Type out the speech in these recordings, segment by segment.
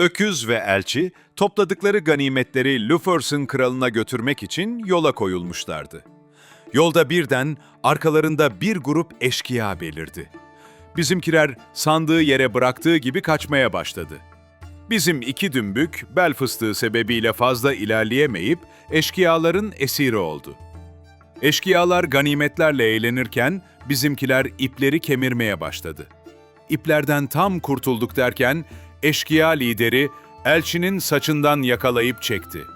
Öküz ve elçi topladıkları ganimetleri Lufers'ın kralına götürmek için yola koyulmuşlardı. Yolda birden arkalarında bir grup eşkıya belirdi. Bizimkiler sandığı yere bıraktığı gibi kaçmaya başladı. Bizim iki dümbük bel fıstığı sebebiyle fazla ilerleyemeyip eşkıyaların esiri oldu. Eşkıyalar ganimetlerle eğlenirken bizimkiler ipleri kemirmeye başladı. İplerden tam kurtulduk derken eşkıya lideri elçinin saçından yakalayıp çekti.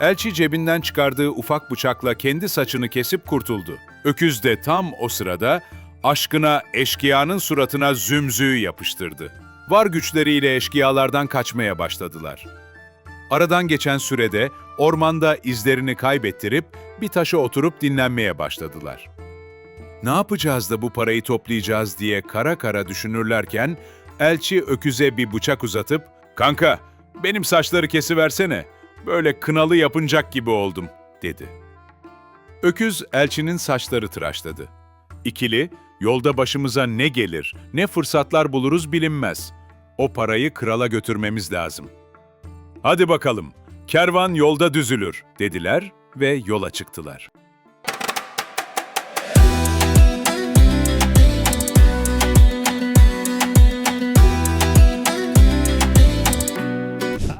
Elçi cebinden çıkardığı ufak bıçakla kendi saçını kesip kurtuldu. Öküz de tam o sırada aşkına eşkıyanın suratına zümzüğü yapıştırdı. Var güçleriyle eşkıyalardan kaçmaya başladılar. Aradan geçen sürede ormanda izlerini kaybettirip bir taşa oturup dinlenmeye başladılar. Ne yapacağız da bu parayı toplayacağız diye kara kara düşünürlerken elçi öküze bir bıçak uzatıp "Kanka, benim saçları kesiversene. Böyle kınalı yapıncak gibi oldum." dedi. Öküz elçinin saçları tıraşladı. İkili, yolda başımıza ne gelir, ne fırsatlar buluruz bilinmez. O parayı krala götürmemiz lazım. Hadi bakalım, kervan yolda düzülür dediler ve yola çıktılar.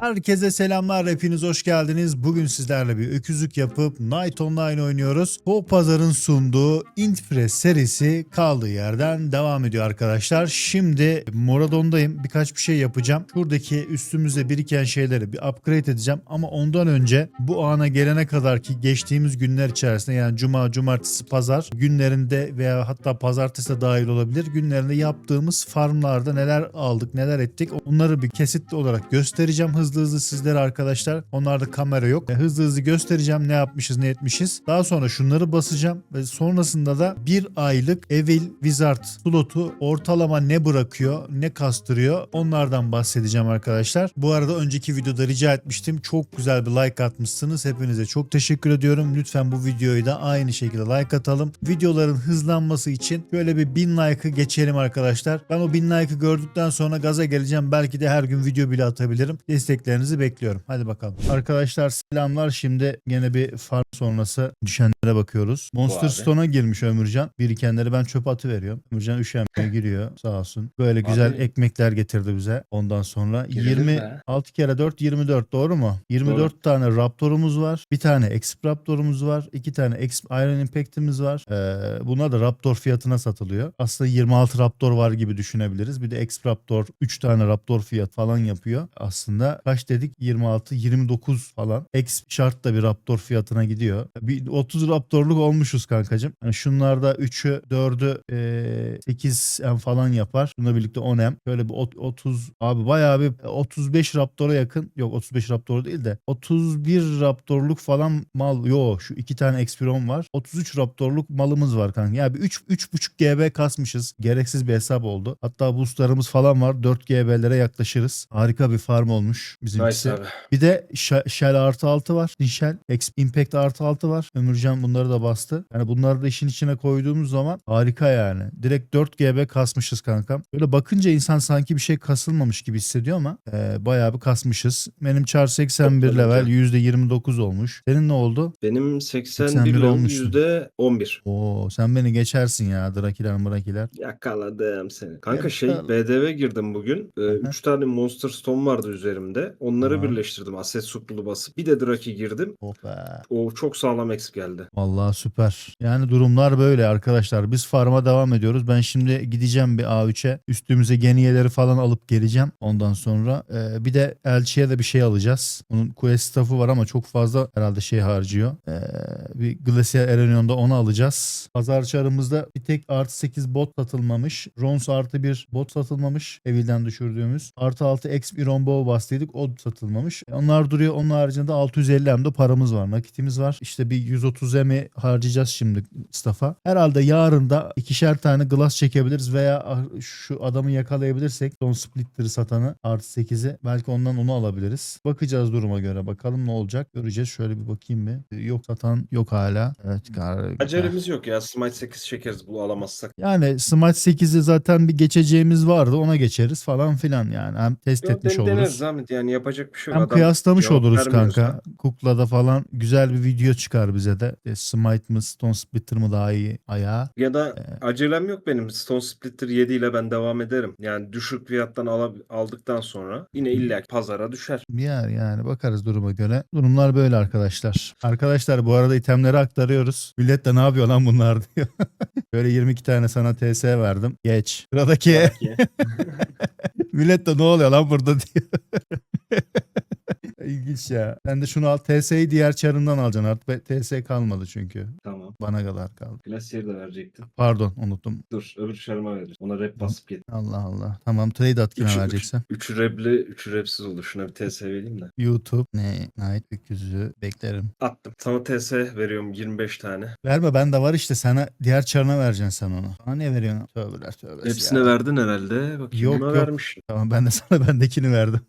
Herkese selamlar, hepiniz hoş geldiniz. Bugün sizlerle bir öküzlük yapıp Night Online oynuyoruz. Bu pazarın sunduğu Intpress serisi kaldığı yerden devam ediyor arkadaşlar. Şimdi Moradon'dayım. Birkaç bir şey yapacağım. Şuradaki üstümüzde biriken şeyleri bir upgrade edeceğim. Ama ondan önce bu ana gelene kadar ki geçtiğimiz günler içerisinde yani cuma, cumartesi, pazar günlerinde veya hatta pazartesi de dahil olabilir. Günlerinde yaptığımız farmlarda neler aldık, neler ettik onları bir kesitli olarak göstereceğim hızlı hızlı sizlere arkadaşlar. Onlarda kamera yok. E, Hızlı hızlı göstereceğim ne yapmışız ne etmişiz. Daha sonra şunları basacağım ve sonrasında da bir aylık Evil Wizard slotu ortalama ne bırakıyor ne kastırıyor onlardan bahsedeceğim arkadaşlar. Bu arada önceki videoda rica etmiştim. Çok güzel bir like atmışsınız. Hepinize çok teşekkür ediyorum. Lütfen bu videoyu da aynı şekilde like atalım. Videoların hızlanması için böyle bir 1000 like'ı geçelim arkadaşlar. Ben o 1000 like'ı gördükten sonra gaza geleceğim. Belki de her gün video bile atabilirim. Desteklerinizi bekliyorum. Hadi bakalım. Arkadaşlar selamlar. Şimdi gene bir farm sonrası düşenlere bakıyoruz. Monster. Stone'a girmiş Ömürcan. Birikenleri ben çöpe atıveriyorum. Ömürcan üşenmeye giriyor sağ olsun. Böyle güzel Abi. ekmekler getirdi bize. Ondan sonra Girelim 20 be. 6 kere 4 24 doğru mu? 24 tane Raptor'umuz var. Bir tane Exp Raptor'umuz var. iki tane Exp Iron Impact'imiz var. Ee, bunlar da Raptor fiyatına satılıyor. Aslında 26 Raptor var gibi düşünebiliriz. Bir de Exp Raptor 3 tane Raptor fiyat falan yapıyor. Aslında kaç dedik? 26 29 falan. Exp şart da bir Raptor fiyatına gidiyor. Bir 30 Raptor'luk olmuşuz kankacım. Yani şunlarda 3'ü 4'ü ee, 8M falan yapar. Bununla birlikte 10M. Böyle bir ot- 30 abi bayağı bir 35 Raptor'a yakın. Yok 35 Raptor değil de 31 Raptor'luk falan mal. Yo şu iki tane Xperon var. 33 Raptor'luk malımız var kanka. Ya bir 3 3.5 GB kasmışız. Gereksiz bir hesap oldu. Hatta boostlarımız falan var. 4 GB'lere yaklaşırız. Harika bir farm olmuş bizimkisi. Nice abi. Bir de Sh- Shell artı 6 var. Shell Impact artı 6 var. Ömürcan bunları da bastı. Yani bunları da işin içine koyduğumuz zaman harika yani. Direkt 4 GB kasmışız kankam. Böyle bakınca insan sanki bir şey kasılmamış gibi hissediyor ama e, bayağı bir kasmışız. Benim char 81 Toplanınca. level %29 olmuş. Senin ne oldu? Benim 81, 81 level olmuşsun. yüzde 11. Oo sen beni geçersin ya Drakiler mırakiler. Yakaladım seni. Kanka şey. BDV girdim bugün. 3 tane Monster Stone vardı üzerimde. Onları Aha. birleştirdim. Aset suplu basıp. Bir de Draki girdim. Oh be. O çok sağlam eksik geldi. Vallahi süper. Yani durumlar böyle arkadaşlar. Biz farma devam ediyoruz. Ben şimdi gideceğim bir A3'e. Üstümüze geniyeleri falan alıp geleceğim. Ondan sonra e, bir de elçiye de bir şey alacağız. Onun quest staff'ı var ama çok fazla herhalde şey harcıyor. E, bir Glacier Erenion'da onu alacağız. Pazar çarımızda bir tek artı 8 bot satılmamış. Rons artı 1 bot satılmamış. Evil'den düşürdüğümüz. Artı 6 X Iron Bow bastıydık. O satılmamış. Onlar duruyor. Onun haricinde 650 hem de paramız var. Nakitimiz var. İşte bir 130 M'i harcayacağız şimdi staff'a. Herhalde yarın da ikişer tane glass çekebiliriz veya ah, şu adamı yakalayabilirsek son splitter'ı satanı artı 8'i belki ondan onu alabiliriz. Bakacağız duruma göre. Bakalım ne olacak. Göreceğiz. Şöyle bir bakayım bir. Yok satan yok hala. Evet. gar- Acelemiz yok ya. Smite 8 çekeriz bu alamazsak. yani Smart 8'i zaten bir geçeceğimiz vardı. Ona geçeriz falan filan yani. Hem test Yok, etmiş den- oluruz. deneriz Ahmet yani yapacak bir şey yok. Hem Adam kıyaslamış cevap oluruz vermiyorsa- kanka. Kukla'da falan güzel bir video çıkar bize de. E, Smite mı Stone Splitter mı daha iyi ayağı. Ya da Ee, acelem yok benim. Stone Splitter 7 ile ben devam ederim. Yani düşük fiyattan ala- aldıktan sonra yine illa pazara düşer. Yer yani bakarız duruma göre. Durumlar böyle arkadaşlar. Arkadaşlar bu arada itemleri aktarıyoruz. Millet de ne yapıyor lan bunlar diyor. Böyle 22 tane sana TS verdim. Geç. Sıradaki millet de ne oluyor lan burada diyor. İlginç ya. Sen de şunu al. TS'yi diğer çarından alacaksın artık. TS kalmadı çünkü. tamam. Bana kadar kaldı. Glacier de verecektim. Pardon unuttum. Dur öbür şarıma veririz. Ona rap basıp git. Allah Allah. Tamam trade at kime Üçü- vereceksen. Üçü repli, üçü repsiz olur. Şuna bir TS vereyim de. YouTube ne? Night öküzü beklerim. Attım. Sana TS veriyorum 25 tane. Verme ben de var işte sana diğer çarına vereceksin sen onu. Bana ne veriyorsun? Tövbeler tövbe. Hepsine verdin herhalde. Bakayım Yok, buna yok. vermişim. Tamam ben de sana bendekini verdim.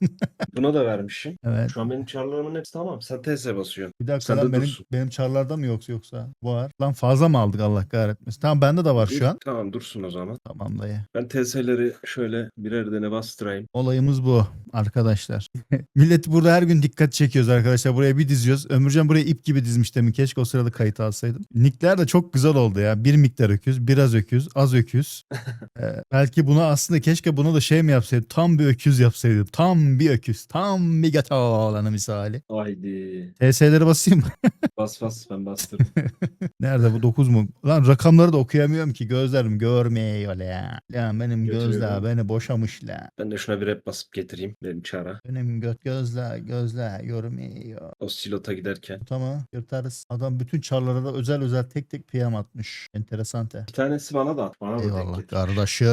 Buna da vermişim. evet. Şu an benim çarlarımın hepsi tamam. Sen TS basıyorsun. Bir dakika Sen lan de benim, dursun. benim çarlarda mı yoksa yoksa? Var. Lan fazla mı aldık Allah kahretmesin. Tamam bende de var şu an. Tamam dursun o zaman. Tamam dayı. Ben TS'leri şöyle birer tane bastırayım. Olayımız bu arkadaşlar. Millet burada her gün dikkat çekiyoruz arkadaşlar. Buraya bir diziyoruz. Ömürcan buraya ip gibi dizmiş demin. Keşke o sırada kayıt alsaydım. Nickler de çok güzel oldu ya. Bir miktar öküz, biraz öküz, az öküz. Ee, belki buna aslında keşke buna da şey mi yapsaydım? Tam bir öküz yapsaydım. Tam bir öküz. Tam bir gata olanı misali. Haydi. TS'leri basayım mı? Bas bas ben bastırdım. Nerede bu 9 mu? Lan rakamları da okuyamıyorum ki. Gözlerim görmüyor la. Lan benim Götürüyor gözler beni boşamış la. ben de şuna bir rap basıp getireyim. Benim çara. Benim göt gözler gözler görmüyor. O silota giderken. Tamam yırtarız. Adam bütün çarlara da özel özel tek tek PM atmış. Enteresan te. Bir tanesi bana da at. Bana da denk Eyvallah getir. kardeşim.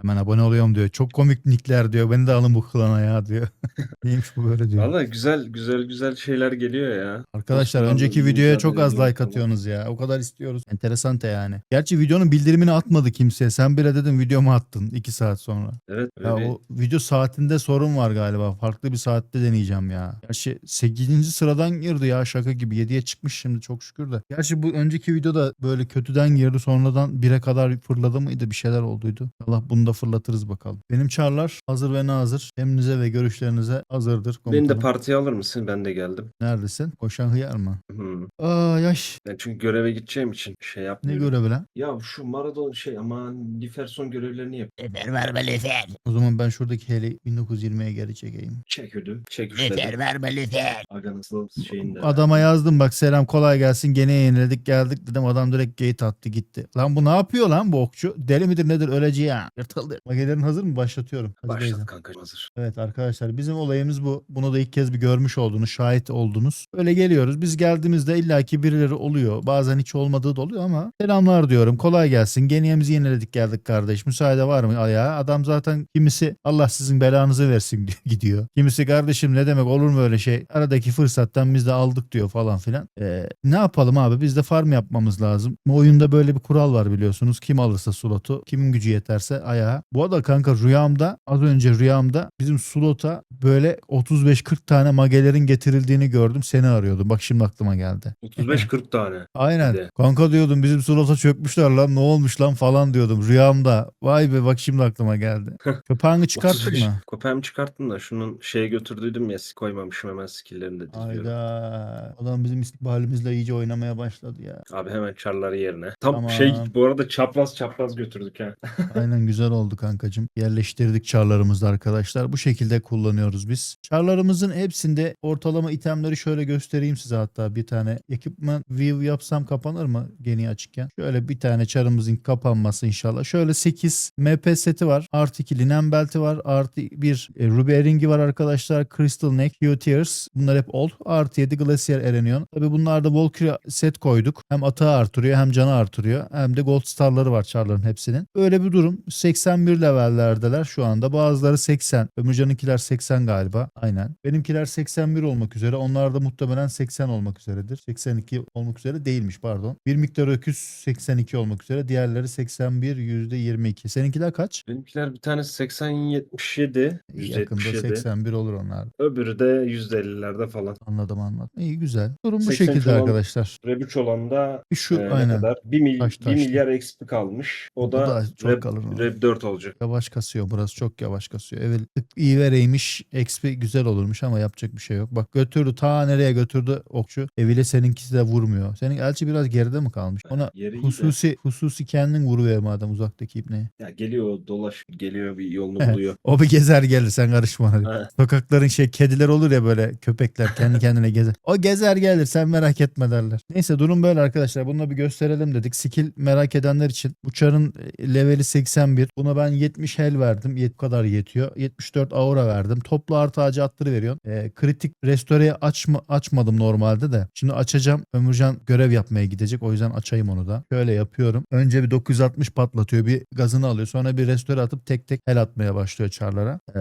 Hemen abone oluyorum diyor. Çok komik nickler diyor. Beni de alın bu klana ya diyor. Neymiş bu böyle diyor. Valla güzel güzel güzel şeyler geliyor ya. Arkadaşlar önceki videoya çok az like atıyorsunuz ya. O kadar istiyoruz. Enteresan te yani. Gerçi videonun bildirimini atmadı kimseye. Sen bile dedim videomu attın 2 saat sonra. Evet. Ya öyle o video saatinde sorun var galiba. Farklı bir saatte deneyeceğim ya. Gerçi 8. sıradan girdi ya şaka gibi. 7'ye çıkmış şimdi çok şükür de. Gerçi bu önceki videoda böyle kötüden girdi sonradan 1'e kadar fırladı mıydı bir şeyler olduydu. Allah bunu da fırlatırız bakalım. Benim çarlar hazır ve nazır. Emrinize ve görüşlerinize hazırdır Beni de komutanım. Partiye alır mısın? Ben de geldim. Neredesin? Koşan hıyar mı? Hmm. Aa yaş. Ben çünkü göreve gideceğim için şey Ne yapmıyorum. görevi lan? Ya şu Maradona şey aman Liferson görevlerini yap. Lüfer verme lüfer. O zaman ben şuradaki heli 1920'ye geri çekeyim. Çek ödüm. Çek Lüfer üçledim. verme lüfer. Aganın slow şeyinde. Adama yazdım bak selam kolay gelsin gene yeniledik geldik dedim adam direkt gate attı gitti. Lan bu ne yapıyor lan bu okçu? Deli midir nedir öleceği ya. Yırtıldı. Magelerin hazır mı? Başlatıyorum. Hadi Başlat beyler. kanka hazır. Evet arkadaşlar bizim olayımız bu. Bunu da ilk kez bir görmüş oldunuz, şahit oldunuz. Öyle geliyoruz. Biz geldiğimizde illaki birileri oluyor. Bazen hiç olmadığı da oluyor ama selamlar diyorum. Kolay gelsin. Geniyemizi yeniledik geldik kardeş. Müsaade var mı ayağa? Adam zaten kimisi Allah sizin belanızı versin diyor, gidiyor. Kimisi kardeşim ne demek olur mu öyle şey? Aradaki fırsattan biz de aldık diyor falan filan. Ee, ne yapalım abi? Biz de farm yapmamız lazım. Bu oyunda böyle bir kural var biliyorsunuz. Kim alırsa slotu, kimin gücü yeterse ayağa. Bu arada kanka rüyamda az önce rüyamda bizim slota böyle 35-40 tane magelerin getirildiğini gördüm. Seni arıyordum. Bak şimdi aklıma geldi. 35-40 tane. Aynen. Bir de. Kanka diyordum bizim slota çökmüşler lan ne olmuş lan falan diyordum rüyamda. Vay be bak şimdi aklıma geldi. Köpeğini çıkarttık 35. mı? Köpeğimi çıkarttım da şunun şeye götürdüydüm ya koymamışım hemen skill'lerini de diziyorum. Hayda. Adam bizim istikbalimizle iyice oynamaya başladı ya. Abi hemen çarları yerine. Tam Tamam. şey bu arada çapraz çapraz götürdük ha. Aynen güzel oldu kankacım. Yerleştirdik çarlarımızda arkadaşlar. Bu şekilde kullanıyoruz biz. Çarlarımızın hepsinde ortalama itemleri şöyle göstereyim size hatta bir tane. Equipment view yapsam kapanır mı geniye açıkken? Şöyle bir tane çarımızın kapanması inşallah. Şöyle 8 MP seti var. Artı 2 linen belti var. Artı bir e, Ruby Earring'i var arkadaşlar. Crystal Neck, Hue Tears. Bunlar hep old. Artı 7 Glacier Erenion. Tabi bunlarda Valkyrie set koyduk. Hem atağı artırıyor hem canı artırıyor. Hem de Gold Star'ları var çarların hepsinin. Öyle bir durum. 81 levellerdeler şu anda. Bazıları 80. Ömürcan'ınkiler 80 galiba. Aynen. Benimkiler 81 olmak üzere. Onlar da muhtemelen 80 olmak üzeredir. 82 olmak üzere değilmiş pardon. Bir miktar öküz 82 olmak üzere. Diğerleri 81 %22. Seninkiler kaç? Benimkiler bir tanesi 80-77. Yakında 177. 81 olur onlar. Öbürü de %50'lerde falan. Anladım anladım. İyi güzel. Durum bu 83 şekilde olan- arkadaşlar. 3 olan da Şu e, ne aynen. kadar? 1, mil, Taş 1 taşlı. milyar XP kalmış. O Bu da, da çok Rev, kalın o. Rev 4 olacak. Yavaş kasıyor burası çok yavaş kasıyor. Evet tık iyi vereymiş XP güzel olurmuş ama yapacak bir şey yok. Bak götürdü ta nereye götürdü okçu. Eviyle seninkisi de vurmuyor. Senin elçi biraz geride mi kalmış? Ona Yeri iyi de. hususi hususi kendin vuruver madem uzaktaki ibneye. Ya geliyor dolaş geliyor bir yolunu Evet. buluyor. O bir gezer gelir sen karışma. hadi. Sokakların şey kediler olur ya böyle köpekler kendi kendine gezer. O gezer gelir sen merak etme derler. Neyse durum böyle arkadaşlar. Bunu bir gösterelim dedik. Skill merak edenler için. Bu çarın e, leveli 81. Buna ben 70 hel verdim. Yet kadar yetiyor. 74 aura verdim. Toplu artı ağacı attırı veriyorsun. E, kritik restoreyi açma, açmadım normalde de. Şimdi açacağım. Ömürcan görev yapmaya gidecek. O yüzden açayım onu da. Şöyle yapıyorum. Önce bir 960 patlatıyor. Bir gazını alıyor. Sonra bir restore atıp tek tek hel atmaya başlıyor çarlara. Ee,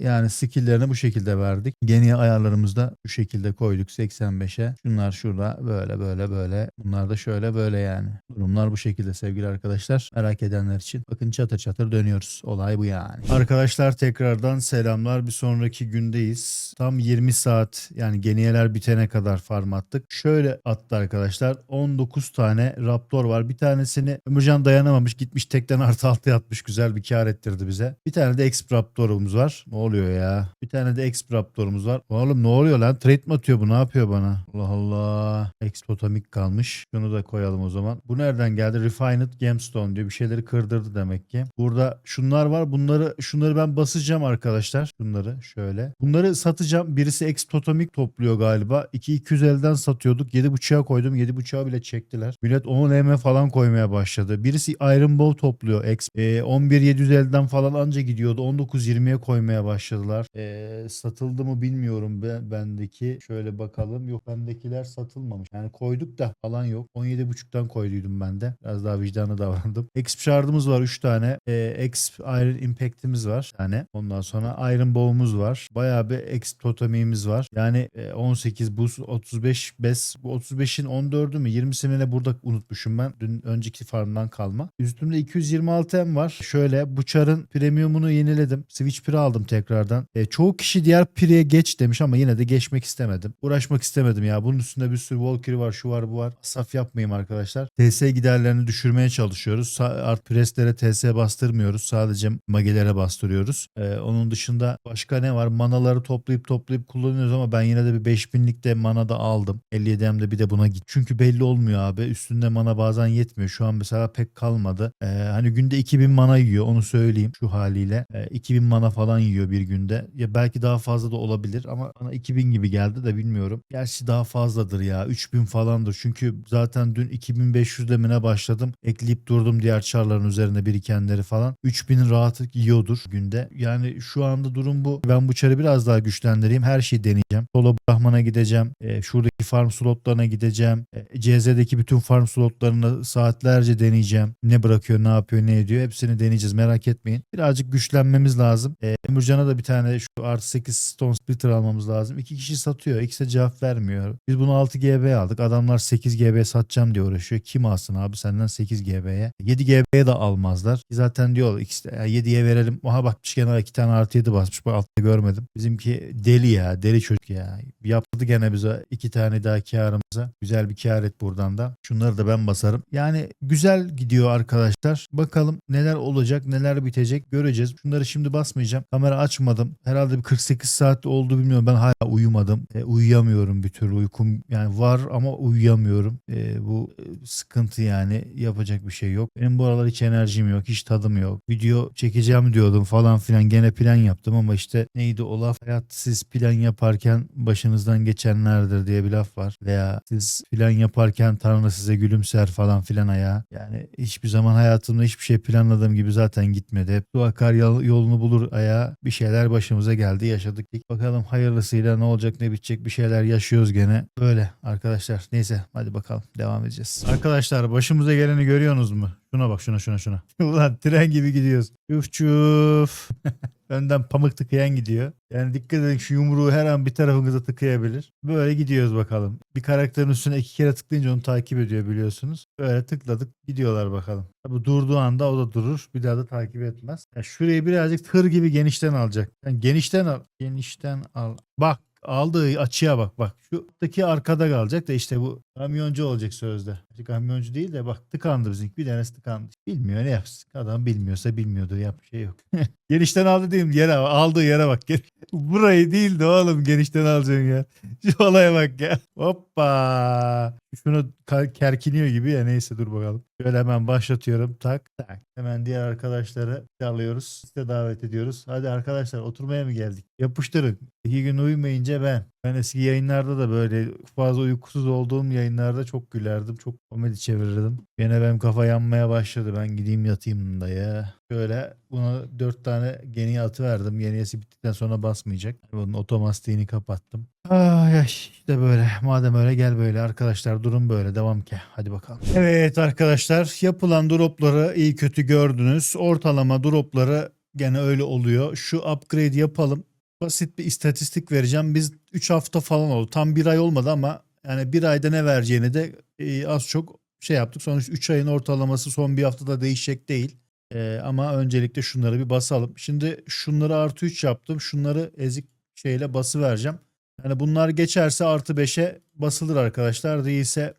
yani skill'lerini bu şekilde verdik. Geniye ayarlarımızda bu şekilde koyduk 85'e. Şunlar şurada böyle böyle böyle. Bunlar da şöyle böyle yani. Durumlar bu şekilde sevgili arkadaşlar. Merak edenler için. Bakın çatır çatır dönüyoruz. Olay bu yani. Arkadaşlar tekrardan selamlar. Bir sonraki gündeyiz. Tam 20 saat yani geniyeler bitene kadar farm attık. Şöyle attı arkadaşlar. 19 tane Raptor var. Bir tanesini Ömürcan dayanamamış. Gitmiş tekten artı altı yatmış. Güzel bir kar ettirdi bize. Bir tane de Exp Raptor'umuz var. Ne oluyor ya? Bir tane de Exp Raptor'umuz var. Oğlum ne oluyor lan? Trade mi atıyor bu? Ne yapıyor bana? Allah Allah. Expotomik kalmış. Şunu da koyalım o zaman. Bu nereden geldi? Refined Gemstone diyor. Bir şeyleri kırdırdı demek ki. Burada şunlar var. Bunları şunları ben basacağım arkadaşlar. Şunları şöyle. Bunları satacağım. Birisi Expotomik topluyor galiba. 2-250'den satıyorduk. 7.5'a koydum. 7.5'a bile çektiler. Millet 10 EM falan koymaya başladı. Birisi Iron Ball topluyor. Ex, e, 11.750'den falan anca gidiyordu. 19.20'ye koymaya başladılar. E, satıldı mı bilmiyorum ben, bendeki. Şöyle bakalım. Yok bendekiler satılmamış. Yani koyduk da falan yok. 17.5'tan koyduydum ben de. Biraz daha vicdanlı davrandım. Exp shard'ımız var 3 tane. E, Exp Iron Impact'imiz var. Tane. Ondan sonra Iron Bow'umuz var. Bayağı bir Exp Totemimiz var. Yani e, 18 buz 35 bes. Bu 35'in 14'ü mü 20'sini de burada unutmuşum ben. Dün önceki farmdan kalma. Üstümde 226 M var. Şöyle bu çarın premiumunu yeniledim. Switch Pre aldım tekrardan. E, çoğu kişi diğer Pre'ye geç demiş ama yine de geçmek istemedim. Uğraşmak istemedim ya. Bunun üstünde bir sürü Valkyrie var, şu var, bu var. Saf yapmayayım arkadaşlar. TS giderlerini düşürmeye çalışıyoruz. Art Press'lere TS bastırmıyoruz. Sadece magelere bastırıyoruz. E, onun dışında başka ne var? Manaları toplayıp kullanıyoruz ama ben yine de bir 5000'lik de mana da aldım. 57M'de bir de buna git. Çünkü belli olmuyor abi. Üstünde mana bazen yetmiyor. Şu an mesela pek kalmadı. Ee, hani günde 2000 mana yiyor onu söyleyeyim şu haliyle. Ee, 2000 mana falan yiyor bir günde. Ya belki daha fazla da olabilir ama bana 2000 gibi geldi de bilmiyorum. Gerçi daha fazladır ya. 3000 falandır. Çünkü zaten dün 2500 demine başladım. Ekleyip durdum diğer çarların üzerinde birikenleri falan. 3000 rahat yiyordur günde. Yani şu anda durum bu. Ben bu çarı biraz daha güçlendireyim. Her şeyi deneyeceğim. Solo Brahman'a gideceğim. Ee, şuradaki farm slotlarına gideceğim. Ee, CZ'deki bütün farm slotlarını saatlerce deneyeceğim. Ne bırakıyor, ne yapıyor, ne ediyor. Hepsini deneyeceğiz. Merak etmeyin. Birazcık güçlenmemiz lazım. Ee, Emircan'a da bir tane şu artı 8 Stone Splitter almamız lazım. İki kişi satıyor. İkisi de cevap vermiyor. Biz bunu 6 GB aldık. Adamlar 8 GB satacağım diye uğraşıyor. Kim alsın abi senden 8 GB'ye? 7 GB'ye de almazlar. Zaten diyor ikisi de 7'ye verelim. Aha bak kenara 2 tane artı 7 basmış. Bak altta görmedim. Bizimki deli ya. Deli çocuk ya. Yaptı gene bize iki tane daha karımıza. Güzel bir kar et buradan da. Şunları da ben basarım. Yani güzel gidiyor arkadaşlar. Bakalım neler olacak, neler bitecek göreceğiz. Şunları şimdi basmayacağım. Kamera açmadım. Herhalde bir 48 saat oldu bilmiyorum. Ben hala uyumadım. E, uyuyamıyorum bir türlü. Uykum yani var ama uyuyamıyorum. E, bu e, sıkıntı yani. Yapacak bir şey yok. Benim bu aralar hiç enerjim yok. Hiç tadım yok. Video çekeceğim diyordum falan filan. Gene plan yaptım ama işte neydi Olaf hayat siz plan yaparken yaparken başınızdan geçenlerdir diye bir laf var. Veya siz plan yaparken Tanrı size gülümser falan filan ayağa. Yani hiçbir zaman hayatımda hiçbir şey planladığım gibi zaten gitmedi. Hep su akar yol- yolunu bulur ayağa. Bir şeyler başımıza geldi yaşadık. Bakalım hayırlısıyla ne olacak ne bitecek bir şeyler yaşıyoruz gene. Böyle arkadaşlar. Neyse hadi bakalım devam edeceğiz. Arkadaşlar başımıza geleni görüyorsunuz mu? Şuna bak şuna şuna şuna. Ulan tren gibi gidiyoruz. Çuf çuf. Önden pamuk tıkayan gidiyor. Yani dikkat edin şu yumruğu her an bir tarafınıza tıkayabilir. Böyle gidiyoruz bakalım. Bir karakterin üstüne iki kere tıklayınca onu takip ediyor biliyorsunuz. Böyle tıkladık gidiyorlar bakalım. Tabi durduğu anda o da durur. Bir daha da takip etmez. Ya şurayı birazcık tır gibi genişten alacak. Yani genişten al. Genişten al. Bak aldığı açıya bak bak. Şuradaki arkada kalacak da işte bu kamyoncu olacak sözde. Kamyoncu değil de bak tıkandı bizimki. Bir tanesi tıkandı. Bilmiyor ne yapsın. Adam bilmiyorsa bilmiyordur. Yap bir şey yok. genişten aldı diyeyim yere aldığı yere bak. Burayı değil de oğlum genişten alacaksın ya. Şu olaya bak ya. Hoppa. Şunu kerkiniyor gibi ya neyse dur bakalım. Şöyle hemen başlatıyorum. Tak tak. Hemen diğer arkadaşları alıyoruz. Size davet ediyoruz. Hadi arkadaşlar oturmaya mı geldik? Yapıştırın. İki gün uyumayınca ben. Ben eski yayınlarda da böyle fazla uykusuz olduğum yayınlarda çok gülerdim. Çok komedi çevirirdim. Gene benim kafa yanmaya başladı. Ben gideyim yatayım da ya. Şöyle buna dört tane geniye atı verdim. Geniyesi bittikten sonra basmayacak. Bunun otomastiğini kapattım. Ay ay işte böyle. Madem öyle gel böyle arkadaşlar durum böyle devam ki. Hadi bakalım. Evet arkadaşlar yapılan dropları iyi kötü gördünüz. Ortalama dropları gene öyle oluyor. Şu upgrade yapalım. Basit bir istatistik vereceğim. Biz 3 hafta falan oldu. Tam bir ay olmadı ama yani bir ayda ne vereceğini de e, az çok şey yaptık. Sonuçta 3 ayın ortalaması son bir haftada değişecek değil. E, ama öncelikle şunları bir basalım. Şimdi şunları artı 3 yaptım. Şunları ezik şeyle bası vereceğim. Yani bunlar geçerse artı 5'e basılır arkadaşlar. Değilse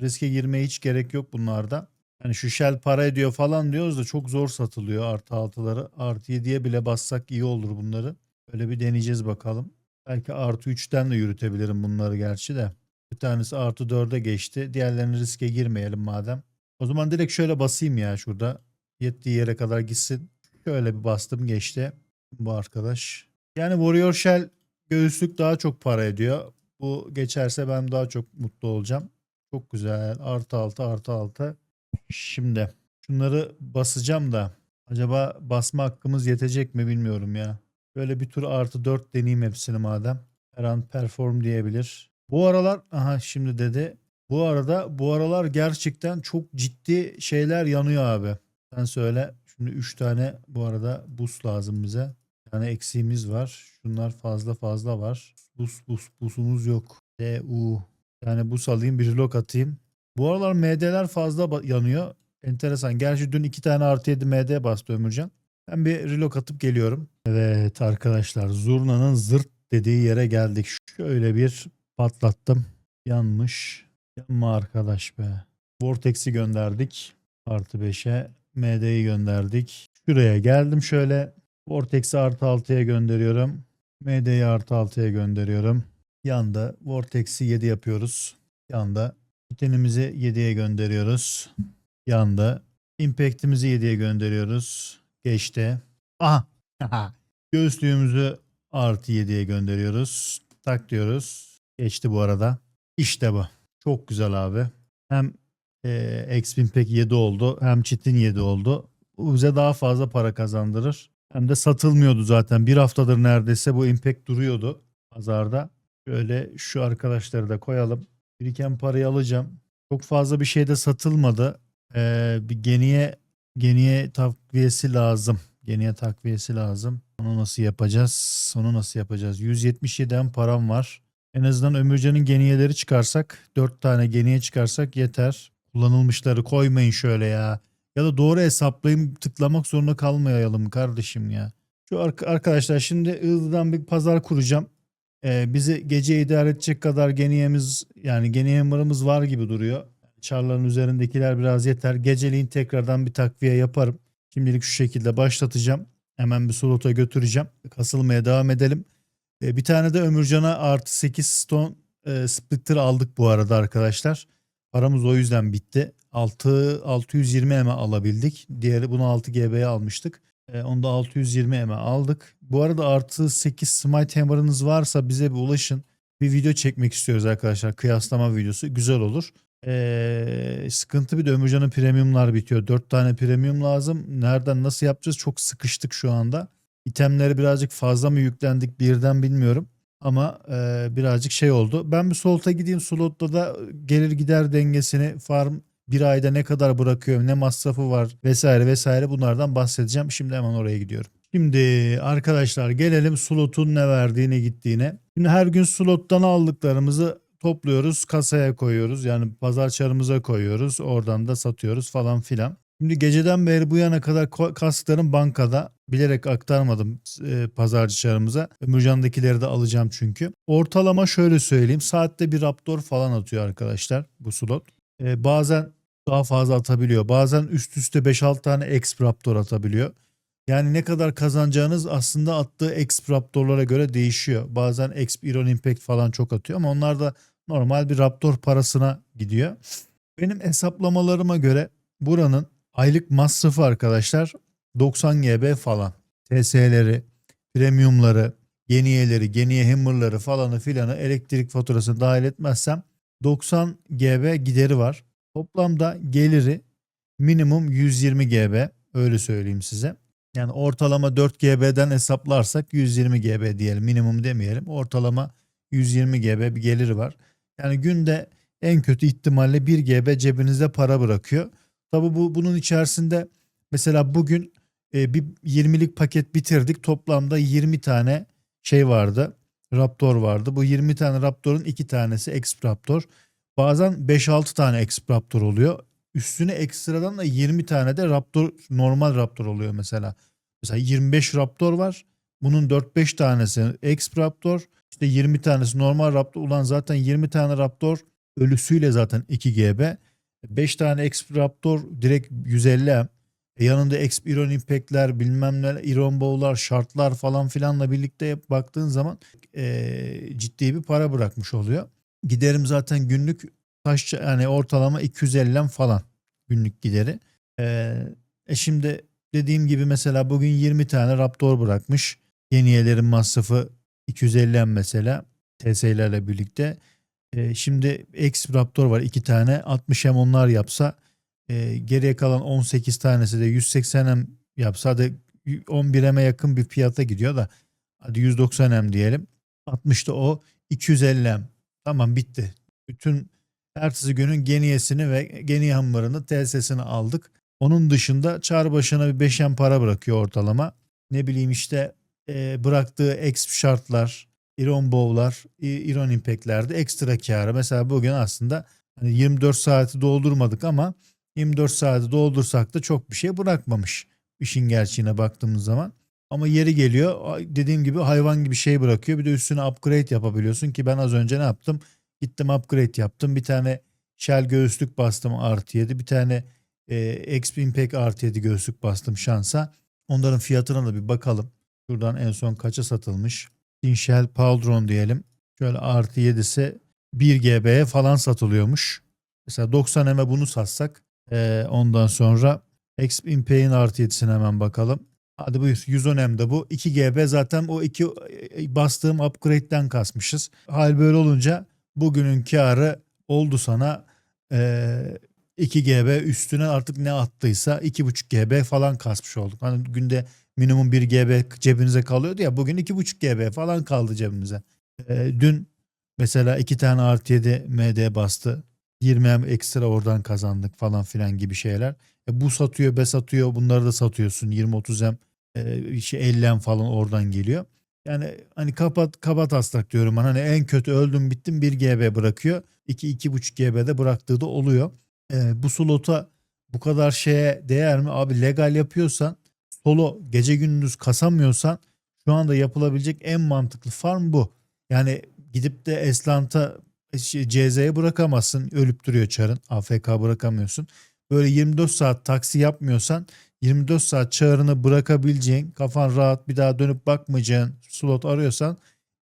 riske girmeye hiç gerek yok bunlarda. Yani şu shell para ediyor falan diyoruz da çok zor satılıyor artı 6'ları. Artı 7'ye bile bassak iyi olur bunları. Öyle bir deneyeceğiz bakalım. Belki artı 3'ten de yürütebilirim bunları gerçi de. Bir tanesi artı 4'e geçti. Diğerlerini riske girmeyelim madem. O zaman direkt şöyle basayım ya şurada. Yettiği yere kadar gitsin. Şöyle bir bastım geçti. Bu arkadaş. Yani Warrior Shell göğüslük daha çok para ediyor. Bu geçerse ben daha çok mutlu olacağım. Çok güzel. Artı 6 artı 6. Şimdi şunları basacağım da acaba basma hakkımız yetecek mi bilmiyorum ya. Böyle bir tur artı 4 deneyeyim hepsini madem. Her an perform diyebilir. Bu aralar aha şimdi dedi. Bu arada bu aralar gerçekten çok ciddi şeyler yanıyor abi. Sen söyle. Şimdi 3 tane bu arada bus lazım bize. Tane eksiğimiz var. Şunlar fazla fazla var. Bus bus busumuz yok. DU. Yani bus alayım bir lok atayım. Bu aralar MD'ler fazla yanıyor. Enteresan. Gerçi dün iki tane artı 7 MD bastı Ömürcan. Ben bir relock atıp geliyorum. Evet arkadaşlar zurnanın zırt dediği yere geldik. Şöyle bir patlattım. Yanmış. Yanma arkadaş be. Vortex'i gönderdik. Artı 5'e. MD'yi gönderdik. Şuraya geldim şöyle. Vortex'i artı 6'ya gönderiyorum. MD'yi artı 6'ya gönderiyorum. Yanda Vortex'i 7 yapıyoruz. Yanda Titanimizi 7'ye gönderiyoruz. Yanda Impact'imizi 7'ye gönderiyoruz. Geçti. Aha. Göğüslüğümüzü artı 7'ye gönderiyoruz. Tak diyoruz. Geçti bu arada. İşte bu. Çok güzel abi. Hem e, X Impact 7 oldu hem Çitin 7 oldu. Bu bize daha fazla para kazandırır. Hem de satılmıyordu zaten. Bir haftadır neredeyse bu Impact duruyordu pazarda. Şöyle şu arkadaşları da koyalım. Biriken parayı alacağım. Çok fazla bir şey de satılmadı. Ee, bir geniye geniye takviyesi lazım. Geniye takviyesi lazım. Onu nasıl yapacağız? Onu nasıl yapacağız? 177'den param var. En azından Ömürcan'ın geniyeleri çıkarsak 4 tane geniye çıkarsak yeter. Kullanılmışları koymayın şöyle ya. Ya da doğru hesaplayayım tıklamak zorunda kalmayalım kardeşim ya. Şu ark- arkadaşlar şimdi Iğdır'dan bir pazar kuracağım. Ee, bizi gece idare edecek kadar geniyemiz yani geniyemarımız var gibi duruyor. Çarların üzerindekiler biraz yeter. Geceliğin tekrardan bir takviye yaparım. Şimdilik şu şekilde başlatacağım. Hemen bir slota götüreceğim. Kasılmaya devam edelim. Ee, bir tane de Ömürcan'a artı 8 stone e, splitter aldık bu arada arkadaşlar. Paramız o yüzden bitti. 6 620 eme alabildik. Diğeri bunu 6 GB'ye almıştık. E, onu da 620 eme aldık. Bu arada artı 8 Smite Hammer'ınız varsa bize bir ulaşın. Bir video çekmek istiyoruz arkadaşlar. Kıyaslama videosu. Güzel olur. Ee, sıkıntı bir de Ömürcan'ın premiumlar bitiyor. 4 tane premium lazım. Nereden nasıl yapacağız? Çok sıkıştık şu anda. İtemleri birazcık fazla mı yüklendik birden bilmiyorum. Ama e, birazcık şey oldu. Ben bir solta gideyim. Slotta da gelir gider dengesini farm bir ayda ne kadar bırakıyor, ne masrafı var vesaire vesaire bunlardan bahsedeceğim. Şimdi hemen oraya gidiyorum. Şimdi arkadaşlar gelelim slotun ne verdiğine gittiğine. Şimdi her gün slottan aldıklarımızı topluyoruz, kasaya koyuyoruz. Yani pazar çarımıza koyuyoruz. Oradan da satıyoruz falan filan. Şimdi geceden beri bu yana kadar kastıklarım bankada. Bilerek aktarmadım e, pazarcı çarımıza. Mürcan'dakileri de alacağım çünkü. Ortalama şöyle söyleyeyim. Saatte bir raptor falan atıyor arkadaşlar bu slot. E, bazen daha fazla atabiliyor. Bazen üst üste 5-6 tane exp raptor atabiliyor. Yani ne kadar kazanacağınız aslında attığı exp raptorlara göre değişiyor. Bazen exp iron impact falan çok atıyor ama onlar da normal bir raptor parasına gidiyor. Benim hesaplamalarıma göre buranın aylık masrafı arkadaşlar 90 GB falan. TS'leri, premiumları, geniyeleri, geniye hammerları falanı filanı elektrik faturasını dahil etmezsem 90 GB gideri var. Toplamda geliri minimum 120 GB öyle söyleyeyim size. Yani ortalama 4 GB'den hesaplarsak 120 GB diyelim minimum demeyelim. Ortalama 120 GB bir geliri var. Yani günde en kötü ihtimalle 1 GB cebinizde para bırakıyor. Tabi bu bunun içerisinde mesela bugün e, bir 20'lik paket bitirdik. Toplamda 20 tane şey vardı. Raptor vardı. Bu 20 tane Raptor'un 2 tanesi Exp Raptor. Bazen 5-6 tane Exp Raptor oluyor. Üstüne ekstradan da 20 tane de Raptor normal Raptor oluyor mesela. Mesela 25 Raptor var. Bunun 4-5 tanesi Exp Raptor. İşte 20 tanesi normal Raptor. Ulan zaten 20 tane Raptor ölüsüyle zaten 2 GB. 5 tane Exp Raptor direkt 150 M. E yanında Exp Iron Impact'ler bilmem ne Iron Bow'lar şartlar falan filanla birlikte baktığın zaman e, ciddi bir para bırakmış oluyor. Giderim zaten günlük taş yani ortalama 250 M falan günlük gideri. E, e şimdi dediğim gibi mesela bugün 20 tane Raptor bırakmış. Yeniyelerin masrafı 250 M mesela TS'lerle birlikte. E, şimdi X Raptor var 2 tane 60 M onlar yapsa e, geriye kalan 18 tanesi de 180 M yapsa hadi 11 M'e yakın bir fiyata gidiyor da hadi 190 M diyelim. 60 da o 250 M. Tamam bitti. Bütün ertesi günün geniyesini ve geniye hamurunu TSS'ini aldık. Onun dışında çar başına bir 5 M para bırakıyor ortalama. Ne bileyim işte e, bıraktığı exp şartlar, Iron Bow'lar, Iron Impact'lerde ekstra kârı. Mesela bugün aslında hani 24 saati doldurmadık ama 24 saati doldursak da çok bir şey bırakmamış işin gerçeğine baktığımız zaman. Ama yeri geliyor dediğim gibi hayvan gibi şey bırakıyor. Bir de üstüne upgrade yapabiliyorsun ki ben az önce ne yaptım? Gittim upgrade yaptım. Bir tane Shell göğüslük bastım artı 7. Bir tane e, XP Impact artı 7 göğüslük bastım şansa. Onların fiyatına da bir bakalım. Şuradan en son kaça satılmış? Shell Pauldron diyelim. Şöyle artı 7'si 1 GB'ye falan satılıyormuş. Mesela 90 M'e bunu satsak ee, ondan sonra XP Impact'in artı 7'sine hemen bakalım. Hadi bu 110 M'de bu. 2 GB zaten o iki e, bastığım upgrade'den kasmışız. Hal böyle olunca bugünün karı oldu sana e, 2 GB üstüne artık ne attıysa 2,5 GB falan kasmış olduk. Hani günde minimum 1 GB cebinize kalıyordu ya bugün 2,5 GB falan kaldı cebimize. E, dün mesela 2 tane artı 7 MD bastı. 20 M ekstra oradan kazandık falan filan gibi şeyler. E, bu satıyor, be satıyor. Bunları da satıyorsun. 20-30 M e, şey 50 M falan oradan geliyor. Yani hani kapat kapat taslak diyorum ben. Hani en kötü öldüm bittim 1 GB bırakıyor. 2 2,5 GB'de bıraktığı da oluyor. E, bu slota bu kadar şeye değer mi? Abi legal yapıyorsan solo gece gündüz kasamıyorsan şu anda yapılabilecek en mantıklı farm bu. Yani gidip de Eslant'a şey, CZ'ye bırakamazsın. Ölüp duruyor çarın. AFK bırakamıyorsun. Böyle 24 saat taksi yapmıyorsan 24 saat çağrını bırakabileceğin, kafan rahat bir daha dönüp bakmayacağın slot arıyorsan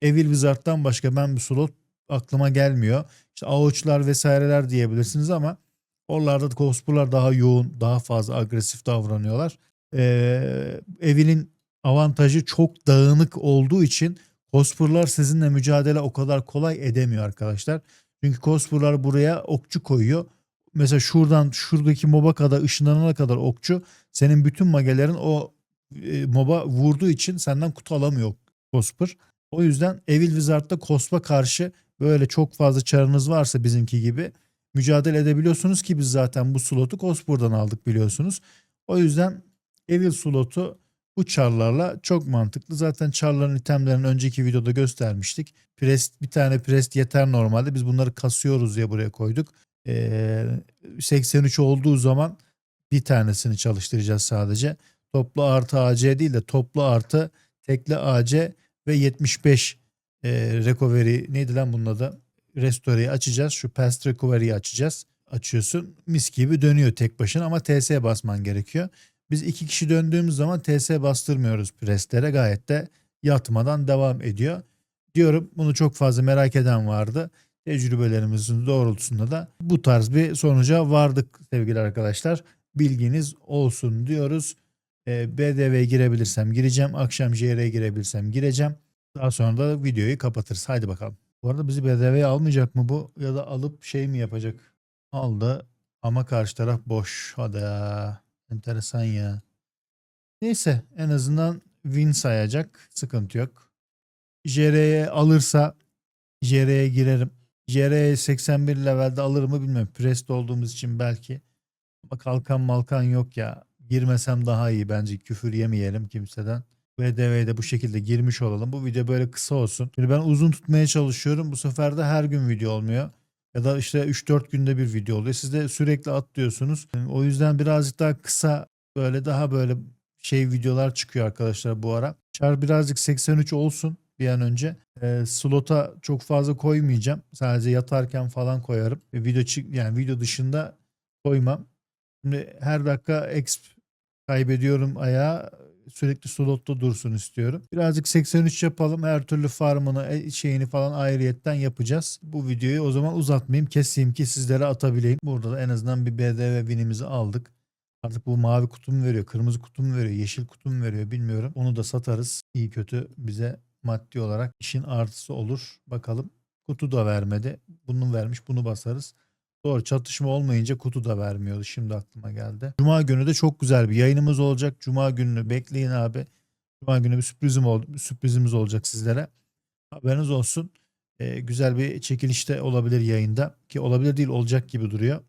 Evil Wizard'dan başka ben bir slot aklıma gelmiyor. İşte avuçlar vesaireler diyebilirsiniz ama oralarda cosplay'lar daha yoğun, daha fazla agresif davranıyorlar. Ee, evinin avantajı çok dağınık olduğu için Cospurlar sizinle mücadele o kadar kolay edemiyor arkadaşlar. Çünkü Cospurlar buraya okçu koyuyor. Mesela şuradan şuradaki moba kadar ışınlanana kadar okçu senin bütün magelerin o e, moba vurduğu için senden kutu alamıyor Cospur. O yüzden Evil Wizard'da Cosp'a karşı böyle çok fazla çarınız varsa bizimki gibi mücadele edebiliyorsunuz ki biz zaten bu slotu Cospur'dan aldık biliyorsunuz. O yüzden Evil slotu bu çarlarla çok mantıklı. Zaten çarların itemlerini önceki videoda göstermiştik. Prest, bir tane prest yeter normalde. Biz bunları kasıyoruz diye buraya koyduk. Ee, 83 olduğu zaman bir tanesini çalıştıracağız sadece. Toplu artı AC değil de toplu artı tekli AC ve 75 e, recovery neydi lan bunun adı? Restore'yi açacağız. Şu past recovery'yi açacağız. Açıyorsun. Mis gibi dönüyor tek başına ama TS basman gerekiyor. Biz iki kişi döndüğümüz zaman TS bastırmıyoruz preslere. Gayet de yatmadan devam ediyor. Diyorum bunu çok fazla merak eden vardı. Tecrübelerimizin doğrultusunda da bu tarz bir sonuca vardık sevgili arkadaşlar. Bilginiz olsun diyoruz. Ee, BDV'ye girebilirsem gireceğim. Akşam JR'ye girebilirsem gireceğim. Daha sonra da videoyu kapatırız. Haydi bakalım. Bu arada bizi BDV'ye almayacak mı bu? Ya da alıp şey mi yapacak? Aldı ama karşı taraf boş. Hadi ya. Enteresan ya. Neyse en azından win sayacak. Sıkıntı yok. JR'ye alırsa JR'ye girerim. JR'ye 81 levelde alır mı bilmiyorum. Prest olduğumuz için belki. Ama kalkan malkan yok ya. Girmesem daha iyi bence. Küfür yemeyelim kimseden. VDV'ye de bu şekilde girmiş olalım. Bu video böyle kısa olsun. Şimdi ben uzun tutmaya çalışıyorum. Bu sefer de her gün video olmuyor. Ya da işte 3-4 günde bir video oluyor. Siz de sürekli atlıyorsunuz. O yüzden birazcık daha kısa böyle daha böyle şey videolar çıkıyor arkadaşlar bu ara. Çar birazcık 83 olsun bir an önce. Ee, slota çok fazla koymayacağım. Sadece yatarken falan koyarım. Ve video çık yani video dışında koymam. Şimdi her dakika exp kaybediyorum ayağı sürekli slotta dursun istiyorum. Birazcık 83 yapalım. Her türlü farmını e, şeyini falan ayrıyetten yapacağız. Bu videoyu o zaman uzatmayayım. Keseyim ki sizlere atabileyim. Burada da en azından bir BDV winimizi aldık. Artık bu mavi kutu mu veriyor, kırmızı kutu mu veriyor, yeşil kutu mu veriyor bilmiyorum. Onu da satarız. İyi kötü bize maddi olarak işin artısı olur. Bakalım. Kutu da vermedi. Bunu vermiş, bunu basarız. Doğru çatışma olmayınca kutu da vermiyordu. Şimdi aklıma geldi. Cuma günü de çok güzel bir yayınımız olacak. Cuma gününü bekleyin abi. Cuma günü bir sürprizim ol, sürprizimiz olacak sizlere. Haberiniz olsun. Ee, güzel bir çekilişte olabilir yayında. Ki olabilir değil olacak gibi duruyor.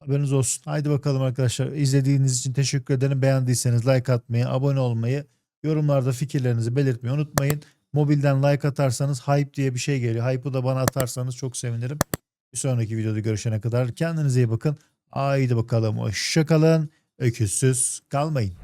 Haberiniz olsun. Haydi bakalım arkadaşlar. İzlediğiniz için teşekkür ederim. Beğendiyseniz like atmayı, abone olmayı, yorumlarda fikirlerinizi belirtmeyi unutmayın. Mobilden like atarsanız hype diye bir şey geliyor. Hype'ı da bana atarsanız çok sevinirim. Bir sonraki videoda görüşene kadar kendinize iyi bakın. Haydi bakalım hoşçakalın. Öküzsüz kalmayın.